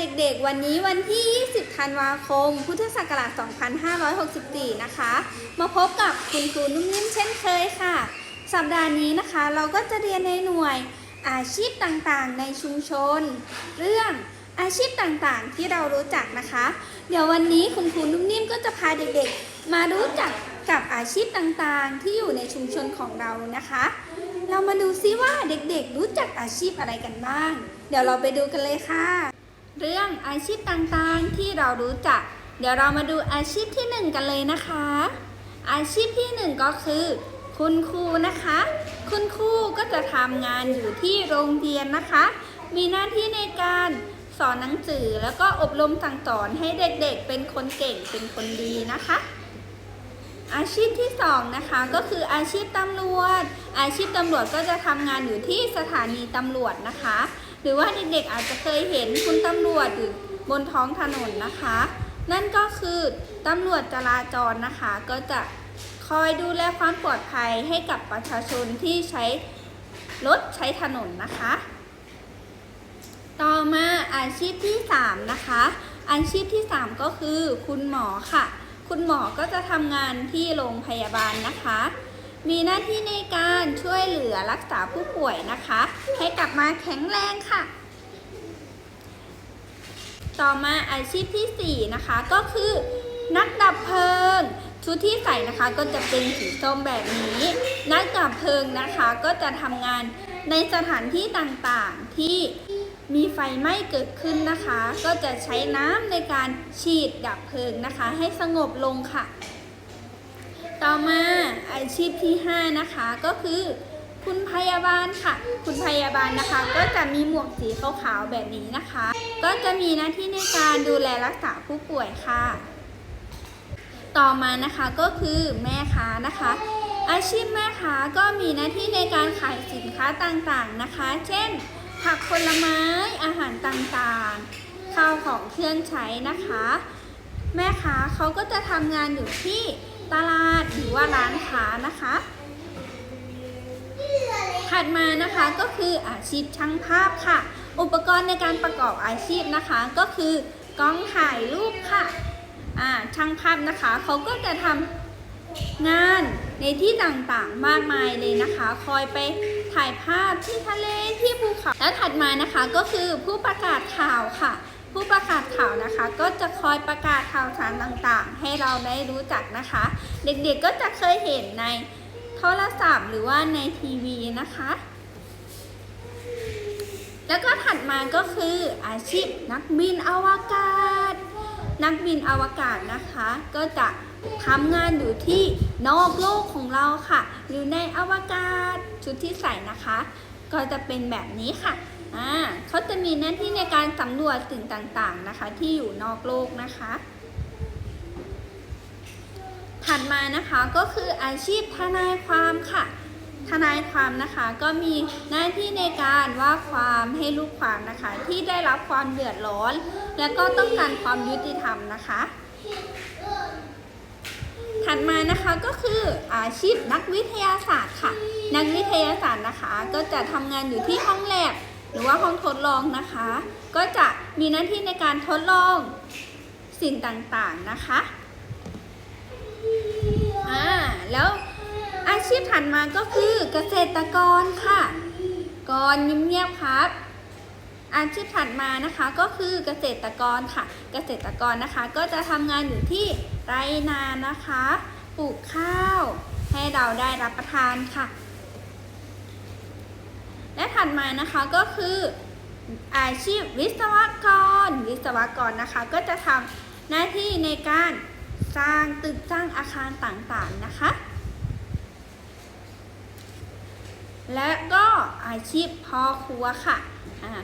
เด็กๆ วันนี้วันที่ 20 ธันวาคม พุทธศักราช 2564 นะคะ มาพบกับคุณครูนุ่มนิ่มเช่นเคยค่ะ สัปดาห์นี้นะคะเราก็จะเรียนในหน่วยอาชีพต่างๆ ในชุมชน เรื่องอาชีพต่างๆ ที่เรารู้จักนะคะ เดี๋ยววันนี้คุณครูนุ่มนิ่มก็จะพาเด็กๆ มารู้จักกับอาชีพต่างๆ ที่อยู่ในชุมชนของเรานะคะ เรามาดูซิว่าเด็กๆ รู้จักอาชีพอะไรกันบ้าง เดี๋ยวเราไปดูกันเลยค่ะ เรื่องอาชีพต่างๆที่เรารู้จัก เดี๋ยวเรามาดูอาชีพที่หนึ่งกันเลยนะคะ อาชีพที่หนึ่งก็คือ คุณครูนะคะ คุณครูก็จะทำงานอยู่ที่โรงเรียนนะคะ มีหน้าที่ในการสอนหนังสือแล้วก็อบรมสั่งสอนให้เด็กๆ เป็นคนเก่งเป็นคนดีนะคะ อาชีพที่สองนะคะก็คืออาชีพตำรวจ อาชีพตำรวจก็จะทำงานอยู่ที่สถานีตำรวจนะคะ หรือว่าเด็กๆอาจจะเคยเห็นคุณตำรวจอยู่บนท้องถนนนะคะ นั่นก็คือตำรวจจราจรนะคะ ก็จะคอยดูแลความปลอดภัยให้กับประชาชนที่ใช้รถใช้ถนนนะคะ ต่อมาอาชีพที่ 3 นะคะ อาชีพที่ 3 ก็คือคุณหมอค่ะ คุณหมอก็จะทำงานที่โรงพยาบาลนะคะ มีหน้าที่ในการช่วยเหลือรักษาผู้ป่วยนะคะ ให้กลับมาแข็งแรงค่ะ ต่อมาอาชีพที่ 4 นะคะ ก็คือนักดับเพลิง ชุดที่ใส่นะคะก็จะเป็นสีส้มแบบนี้ นักดับเพลิงนะคะก็จะทำงานในสถานที่ต่างๆที่มีไฟไหม้เกิดขึ้นนะคะ ก็จะใช้น้ำในการฉีดดับเพลิงนะคะ ให้สงบลงค่ะ ต่อมาอาชีพที่ 5 นะคะก็คือ คุณพยาบาลค่ะ คุณพยาบาลนะคะ ก็จะมีหมวกสีขาวๆแบบนี้นะคะ ก็จะมีหน้าที่ในการดูแลรักษาผู้ป่วยค่ะ ต่อมานะคะก็คือแม่ค้านะคะ อาชีพแม่ค้าก็มีหน้าที่ในการขายสินค้าต่างๆนะคะ เช่น ผักผลไม้อาหารต่างๆข้าวของเครื่องใช้นะคะ แม่ค้าเขาก็จะทำงานอยู่ที่ ตลาดหรือว่าร้านค้านะคะ ถัดมานะคะก็คืออาชีพช่างภาพค่ะ อุปกรณ์ในการประกอบอาชีพนะคะ ก็คือกล้องถ่ายรูปค่ะอาช่างภาพนะคะเขาก็จะทำงานในที่ต่างๆมากมายเลยนะคะ คอยไปถ่ายภาพที่ทะเลที่ภูเขาแล้วถัดมานะคะก็คือผู้ประกาศข่าวค่ะ ผู้ประกาศข่าวนะคะ ก็จะคอยประกาศข่าวสารต่างๆ ให้เราได้รู้จักนะคะ เด็กๆก็จะเคยเห็นในโทรศัพท์หรือว่าในทีวีนะคะ แล้วก็ถัดมาก็คืออาชีพนักบินอวกาศ นักบินอวกาศนะคะ ก็จะทำงานอยู่ที่นอกโลกของเราค่ะ อยู่ในอวกาศชุดที่ใส่นะคะ ก็จะเป็นแบบนี้ค่ะอ่าเขาจะมีหน้าที่ในการสำรวจสิ่งต่างๆนะคะ ที่อยู่นอกโลกนะคะ ถัดมานะคะก็คืออาชีพทนายความค่ะ ทนายความนะคะก็มีหน้าที่ในการว่าความให้ลูกความนะคะ ที่ได้รับความเดือดร้อน และก็ต้องการความยุติธรรมนะคะ ถัดมานะคะก็คืออาชีพนักวิทยาศาสตร์ค่ะ นักวิทยาศาสตร์นะคะ ก็จะทำงานอยู่ที่ห้องแลบหรือว่าห้องทดลองนะคะ ก็จะมีหน้าที่ในการทดลองสิ่งต่างๆนะคะอ่าแล้วอาชีพถัดมาก็คือเกษตรกรค่ะก่อนเงียบครับ อาชีพถัดมานะคะก็คือเกษตรกรค่ะ เกษตรกรนะคะก็จะทำงานอยู่ที่ไรนานะคะ ปลูกข้าวให้เราได้รับประทานค่ะ และถัดมานะคะก็คืออาชีพวิศวกร วิศวกรนะคะ ก็จะทำหน้าที่ในการสร้างตึกสร้างอาคารต่างๆนะคะ และก็อาชีพพ่อครัวค่ะ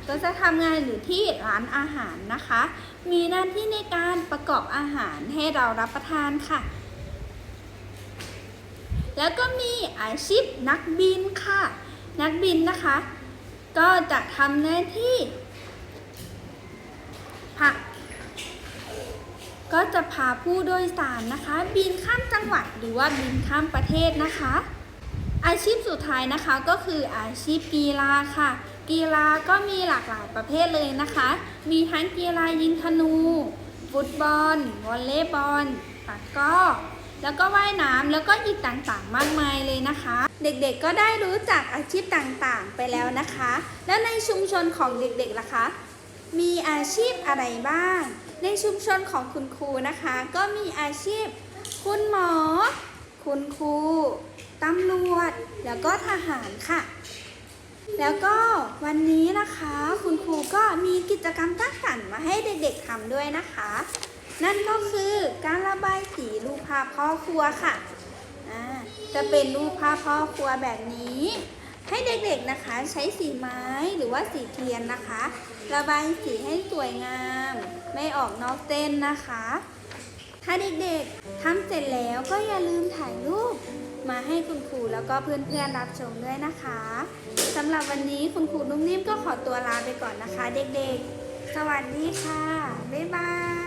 ก็จะทำงานอยู่ที่ร้านอาหารนะคะ มีหน้าที่ในการประกอบอาหารให้เรารับประทานค่ะ แล้วก็มีอาชีพนักบินค่ะ นักบินนะคะ ก็จะทำหน้าที่พาก็จะพาผู้โดยสารนะคะ บินข้ามจังหวัดหรือว่าบินข้ามประเทศนะคะ อาชีพสุดท้ายนะคะก็คืออาชีพกีฬาค่ะ กีฬาก็มีหลากหลายประเภทเลยนะคะ มีทั้งกีฬายิงธนู ฟุตบอลวอลเลย์บอลตะก้อแล้วก็ว่ายน้ำแล้วก็อีกต่างๆ มากมายเลยนะคะ เด็กๆก็ได้รู้จักอาชีพต่างๆ ไปแล้วนะคะ แล้วในชุมชนของเด็กๆล่ะคะ มีอาชีพอะไรบ้าง ในชุมชนของคุณครูนะคะ ก็มีอาชีพ คุณหมอ คุณครู ตำรวจ แล้วก็ทหารค่ะ แล้วก็วันนี้นะคะ คุณครูก็มีกิจกรรมตั้งสรรค์มาให้เด็กๆทำด้วยนะคะ นั่นก็คือการระบายสีรูปภาพพ่อครัวค่ะจะเป็นรูปภาพพ่อครัวแบบนี้ ให้เด็กๆนะคะใช้สีไม้หรือว่าสีเทียนนะคะ ระบายสีให้สวยงาม ไม่ออกนอกเส้นนะคะ ถ้าเด็กๆทำเสร็จแล้วก็อย่าลืมถ่ายรูป มาให้คุณครูแล้วก็เพื่อนๆรับชมด้วยนะคะสำหรับวันนี้คุณครูนุ่มนิ่มก็ขอตัวลาไปก่อนนะคะ เด็กๆ สวัสดีค่ะ บ๊ายบาย